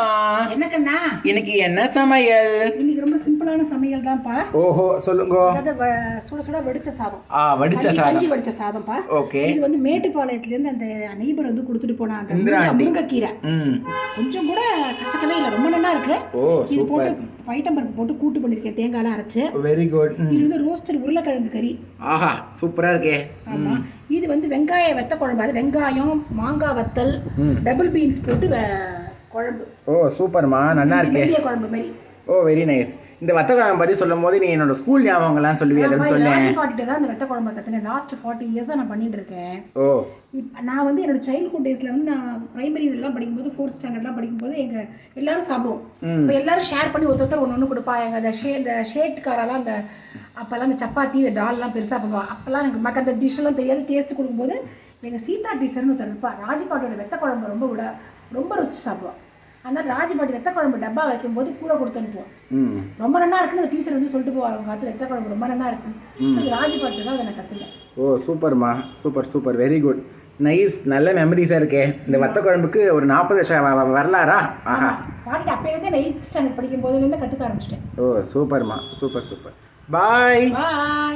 வாங்கம்மா என்னக்கண்ணா? இன்னைக்கு என்ன சமையல்? இன்னைக்கு ரொம்ப சிம்பிளான சமையல் தான்ப்பா ஓஹோ சொல்லுங்க. அதாவது வ- சுட சுட வடிச்ச சாதம். ஆ வடிச்ச கஞ்சி- சாதம். கஞ்சி வடிச்ச சாதம்ப்பா. ஓகே. இது வந்து மேட்டுப்பாளையத்துல இருந்து அந்த நெய்பர் வந்து கொடுத்துட்டு போனா அந்த இந்திரா முருங்கை- ஆண்டி. முருங்கைக்கீரை. ம். கொஞ்சம் கூட கசக்கவே இல்லை. ரொம்ப நல்லா இருக்கு. ஓ இது போட்டு சூப்பர். பைத்தம்பருப்பு போட்டு கூட்டு பண்ணிருக்கேன் தேங்காய்லாம் அரைச்சு. வெரி குட் இது வந்து ரோஸ்டட் உருளைக்கிழங்கு கறி. ஆஹா சூப்பரா இருக்கே. ஆமா. இது வந்து வெங்காய வெத்த குழம்பு அது வெங்காயம் மாங்காய் வத்தல் டபுள் பீன்ஸ் போட்டு வெ- குழம்பு. ஓ சூப்பர்மா நல்லா இருக்கே. குழம்பு மாதிரி ஓ வெரி நைஸ் இந்த வத்த குழம்பு பத்தி சொல்லும் போது நீ என்னோட ஸ்கூல் ஞாபகங்கள்லாம் சொல்லுவியா? அதுன்னு ராஜி பாட்டிட்டு தான் அந்த வெத்த குழம்பு கற்றுனேன் லாஸ்ட் ஃபார்ட்டி இயர்ஸாக நான் பண்ணிட்டு இருக்கேன். ஓ. நான் வந்து என்னோட சைல்ட்ஹுட் டேஸில் வந்து நான் பிரைமரி இதெல்லாம் படிக்கும்போது ஃபோர்த் ஸ்டாண்டர்ட்லாம் படிக்கும்போது எங்கள் எல்லாரும் சாப்பிடுவோம். இப்போ எல்லாரும் ஷேர் பண்ணி ஒருத்தர் ஒன்று ஒன்று கொடுப்பா. எங்கள் அந்த ஷே இந்த ஷேட்காரெல்லாம் அந்த அப்போல்லாம் அந்த சப்பாத்தி இந்த டால்லாம் பெருசாக பண்ணுவாங்க அப்போல்லாம் எனக்கு மக்கள் அந்த டிஷ்ஷெல்லாம் தெரியாது. டேஸ்ட் கொடுக்கும்போது எங்கள் சீதா டீச்சர்னு ஒருத்தர் இருப்பா ராஜிபாட்டியோட வெத்த குழம்பு ரொம்ப விட ரொம்ப ருசி சாப்பிடுவோம் அதனால் ராஜிபாட்டி வெத்த குழம்பு டப்பா வைக்கும்போது கூட கொடுத்து அனுப்புவோம் ரொம்ப நல்லா இருக்குன்னு அந்த டீச்சர் வந்து சொல்லிட்டு போவாங்க காத்து வெத்த குழம்பு ரொம்ப நல்லா இருக்குன்னு ராஜிபாட்டி தான் அதை நான் கற்றுட்டேன் ஓ சூப்பர்மா. Super super. Very good nice நல்ல மெமரிஸாக இருக்கே. இந்த வத்த குழம்புக்கு ஒரு நாற்பது வருஷம் வரலாறா? ஆஹா. பாட்டிட்டு அப்போலேருந்து நான் எயித் ஸ்டாண்டர்ட் படிக்கும் போதுலேருந்து கற்றுக்க ஆரம்பிச்சிட்டேன். ஓ சூப்பர்மா. Super super. பாய் பாய்